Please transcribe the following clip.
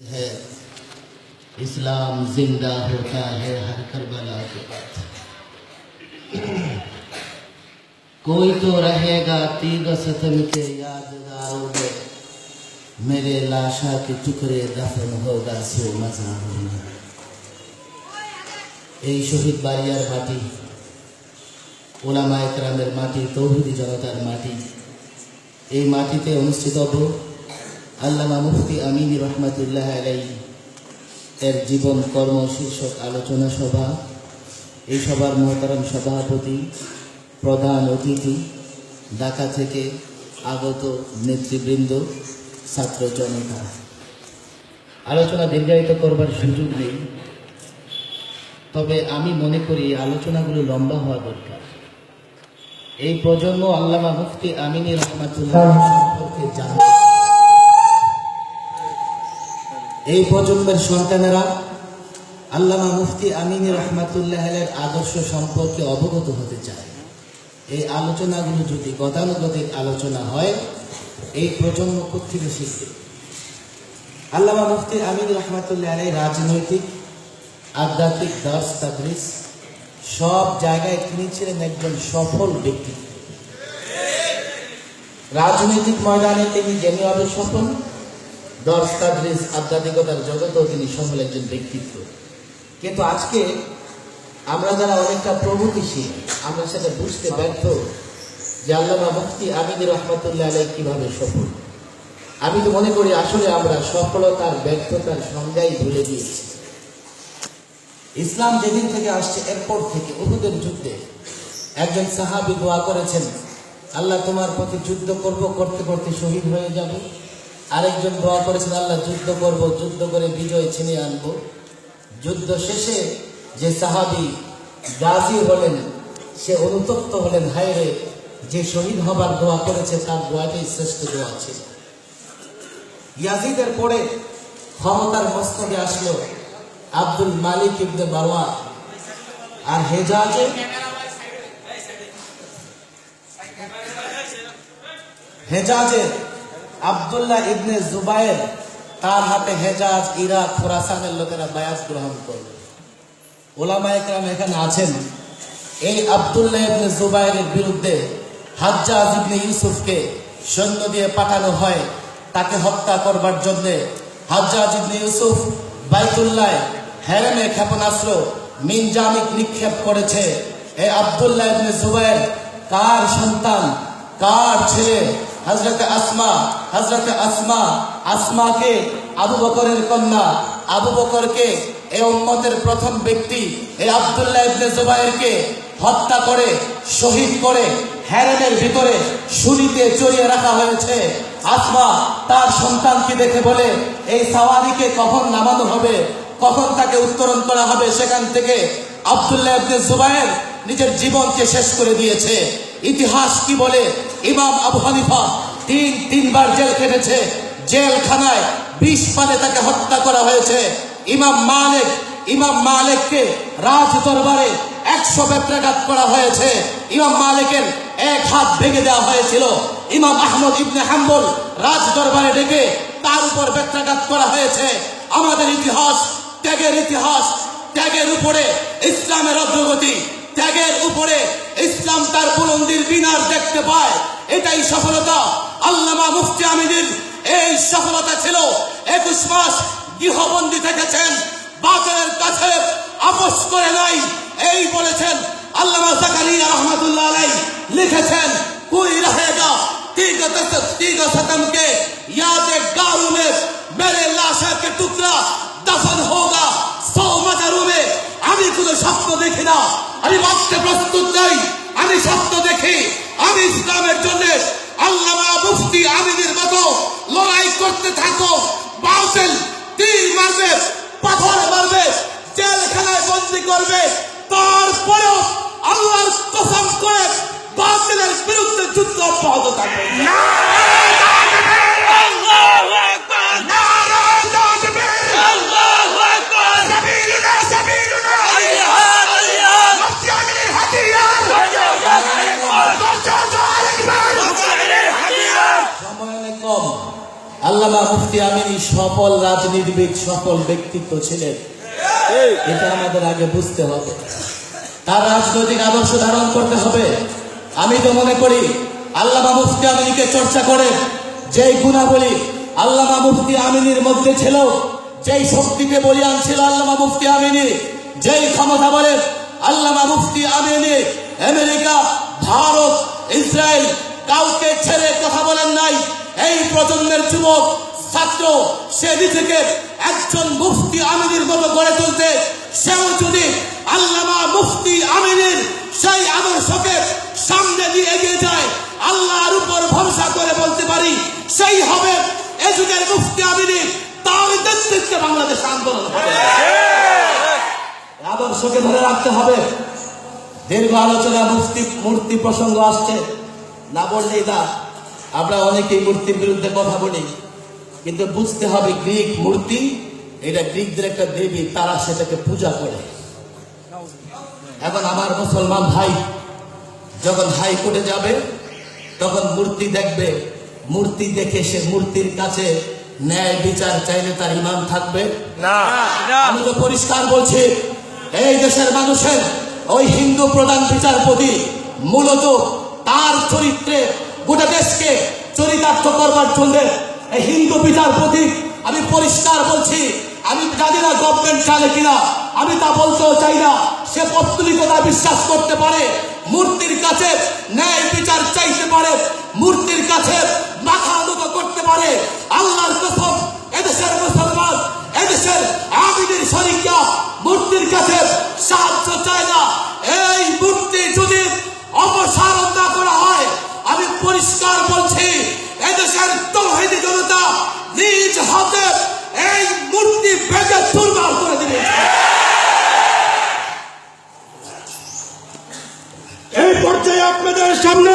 है इस्लाम जिंदा होता है हर करबला के बाद कोई तो रहेगा तीग सतम के यादगारों में मेरे लाशा के टुकड़े दफन होगा सो मजारों में এই শহীদ বাড়িয়ার মাটি ওলামা একরামের মাটি তৌহিদি জনতার মাটি এই মাটিতে অনুষ্ঠিত হব আল্লামা মুফতি আমিনী রহমতুল্লাহ আলাই এর জীবন কর্ম শীর্ষক আলোচনা সভা। এই সভার মহতারাম সভাপতি, প্রধান অতিথি, ঢাকা থেকে আগত নেতৃবৃন্দ, ছাত্র জনতা। আলোচনা দীর্ঘায়িত করবার সুযোগ নেই। তবে আমি মনে করি আলোচনাগুলো লম্বা হওয়া দরকার। এই প্রজন্ম আল্লামা মুফতি আমিনী রহমাতুল্লাহ সম্পর্কে জানতে এই প্রজন্মের সন্তানেরা আল্লামা মুফতি আমিনী রহমাতুল্লাহ আদর্শ সম্পর্কে অবগত হতে চায়। এই আলোচনাগুলো যদি গতানুগতিক আলোচনা হয়, এই প্রজন্ম কোথেকে শিখবে? আল্লামা মুফতি আমিন রহমাতুল্লাহ আলাই রাজনৈতিক, আধ্যাত্মিক দাস তাদরিস সব জায়গায় তিনি ছিলেন একজন সফল ব্যক্তিত্ব রাজনৈতিক ময়দানে তিনি যেমনিভাবে সফল দর্শ তাদরিস আধ্যাত্মিকতার জগতেও তিনি সফল একজন ব্যক্তিত্ব। কিন্তু আজকে আমরা যারা অনেকটা প্রগতিশীল আমরা সেটা বুঝতে ব্যর্থ যে আল্লামা মুফতি আমিন রহমাতুল্লাহ আলাই কীভাবে সফল। আমি তো মনে করি আসলে আমরা সফলতার, ব্যর্থতার সংজ্ঞাই ভুলে দিয়েছি ইসলাম যেদিন থেকে আসছে, এরপর থেকে উহুদের যুদ্ধে একজন সাহাবি দোয়া করেছেন, আল্লাহ তোমার পথে যুদ্ধ করব, করতে করতে শহীদ হয়ে যাব। আরেকজন দোয়া করেছেন, আল্লাহ, যুদ্ধ করব, যুদ্ধ করে বিজয় ছিনিয়ে আনব। যুদ্ধ শেষে যে সাহাবি গাজী হলেন, সে অনুতপ্ত হলেন হায়রে যে শহীদ হবার দোয়া করেছে, তার দোয়াটাই শ্রেষ্ঠ দোয়া ছিল ইয়াজিদের পরে ক্ষমতার মস্তকে আসলো আব্দুল মালিক ইবনে মারওয়ান আর হেজাজে হেজাজে আব্দুল্লাহ ইবনে জুবায়ের তার হাতে হেজাজ, ইরাক, খোরাসানের লোকেরা বায়াত গ্রহণ করবে ওলামা একরাম এখানে আছেন। এই আব্দুল্লাহ ইবনে জুবায়ের বিরুদ্ধে হাজ্জাজ ইবনে ইউসুফকে সৈন্য দিয়ে পাঠানো হয়। তাকে হত্যা করবার জন্যে হাজ্জাজ ইবনে ইউসুফ বাইতুল্লাহ হেরেমে ক্ষেপণাস্ত্র মিনজামিক নিক্ষেপ করেছে। এই আব্দুল্লাহ ইবনে জুবায়ের কার সন্তান, কার ছেলে? হজরত আসমা হজরত আসমা, আসমাকে আবু বকরের কন্যা, আবু বকরকে এই উম্মতের প্রথম ব্যক্তি এই আব্দুল্লাহ ইবনে জুবায়েরকে হত্যা করে, শহীদ করে, হ্যারেমের ভিতরে শুলিতে চড়িয়ে রাখা হয়েছে। আসমা তার সন্তানকে দেখে বলে, এই সাওয়ারিকে কখন নামানো হবে? কখন তাকে উত্তরণ করা হবে? সেখান থেকে আব্দুল্লাহ ইবনে জুবায়ের নিজের জীবনকে শেষ করে দিয়েছে। ইতিহাস কি বলে? ইমাম আবু হানিফা তিন, তিনবার জেল কেটেছে জেলখানায় বিষ পানে তাকে হত্যা করা হয়েছে। ইমাম মালিক, ইমাম মালিককে রাজ দরবারে একশো বেত্রাঘাত করা হয়েছে। ইমাম মালিকের এক হাত ভেঙে দেওয়া হয়েছিল। ইমাম আহমদ ইবনে হাম্বল রাজ দরবারে ডেকে তার উপর বেত্রাঘাত করা হয়েছে। আমাদের ইতিহাস ত্যাগের ইতিহাস, ত্যাগের উপরে ইসলামের অগ্রগতি, ত্যাগের উপরে ইসলাম তার বুলন্দির বিনার দেখতে পায়। এটাই সফলতা। আল্লামা মুফতি আমিনের এই সফলতা ছিল। একুশ মাস গৃহবন্দি থেকেছেন। বাতিলের কাছে আপোষ করে নাই। এই বলেছেন, আল্লামা জাকারিয়া রহমতুল্লাহ আলাই লিখেছেন, কুই রহেগা তিগ তিগ সতম কে ইয়াদে গারু মেরে লাশে কোনো স্বপ্ন দেখি না। আমি ভাবতে প্রস্তুত নাই আমি স্বপ্ন দেখি। আমি ইসলামের জন্য আল্লামা মুফতি আমিনের মতো লড়াই করতে থাকো বাউসেল মারবে, পাথর মারবে বন্দি করবে। তারপরেও আল্লাহর কসম করে বাতিলের বিরুদ্ধে যুদ্ধ অব্যাহত থাকবে। Allahu আল্লামা মুফতি আমিনী সফল রাজনীতিবিদ, সফল ব্যক্তিত্ব ছিলেন। এটা আমাদের আগে বুঝতে হবে। তার রাজনৈতিক আদর্শ ধারণ করতে হবে। আমি তো মনে করি, আল্লামা মুফতি আমিনীকে চর্চা করে যেই গুণাবলী আল্লামা মুফতি আমিনীর মধ্যে ছিল, যেই শক্তিকে বলিয়ান ছিল আল্লামা মুফতি আমিনী, যেই ক্ষমতা বলে আল্লামা মুফতি আমিনী, আমেরিকা, ভারত, ইসরায়েল, কাউকে এই প্রজন্মের যুবক, ছাত্র সে নিজেকে একজন মুফতি আমিনীর মতো গড়ে তুলতে, সেও যদি আল্লামা মুফতি আমিনীর সেই আদর্শকে সামনে দিয়ে এগিয়ে যায়, আল্লাহর উপর ভরসা করে বলতে পারি, সেই হবে এ যুগের মুফতি আমিনী তার নেতৃত্বে বাংলাদেশ আন্দোলন। আদর্শকে ধরে রাখতে হবে। দীর্ঘ আলোচনা, মুফতি, মূর্তি প্রসঙ্গ আসছে। না বললেই না আমরা অনেকেই মূর্তির বিরুদ্ধে কথা বলি কিন্তু বুঝতে হবে গ্রিক মূর্তি এটা গ্রিকদের একটা দেবী তারা সেটাকে পূজা করে। এখন আমার মুসলমান ভাই যখন হাইকোর্টে যাবে তখন মূর্তি দেখবে মূর্তি দেখে সে মূর্তির কাছে ন্যায় বিচার চাইলে তার ইমান থাকবে। না। আমি তো পরিষ্কার বলছি এই দেশের মানুষের ওই হিন্দু প্রধান বিচারপতি মূলত তার চরিত্রে গোটা দেশকে চরিতার্থ করবার জন্য এই হিন্দু বিচারপতি আমি পরিষ্কার বলছি, আমি জানি না গভর্নমেন্ট চালে কিনা, আমি তা বলতেও চাই না। সে পত্রিকতা বিশ্বাস করতে পারে, মূর্তির কাছে ন্যায় বিচার চাইতে পারে, মূর্তির কাছে মাথা নত করতে পারে। হাতে এই মূর্তি ভেঙে চুরমার করে দিয়েছে। এই পর্যায়ে আপনাদের সামনে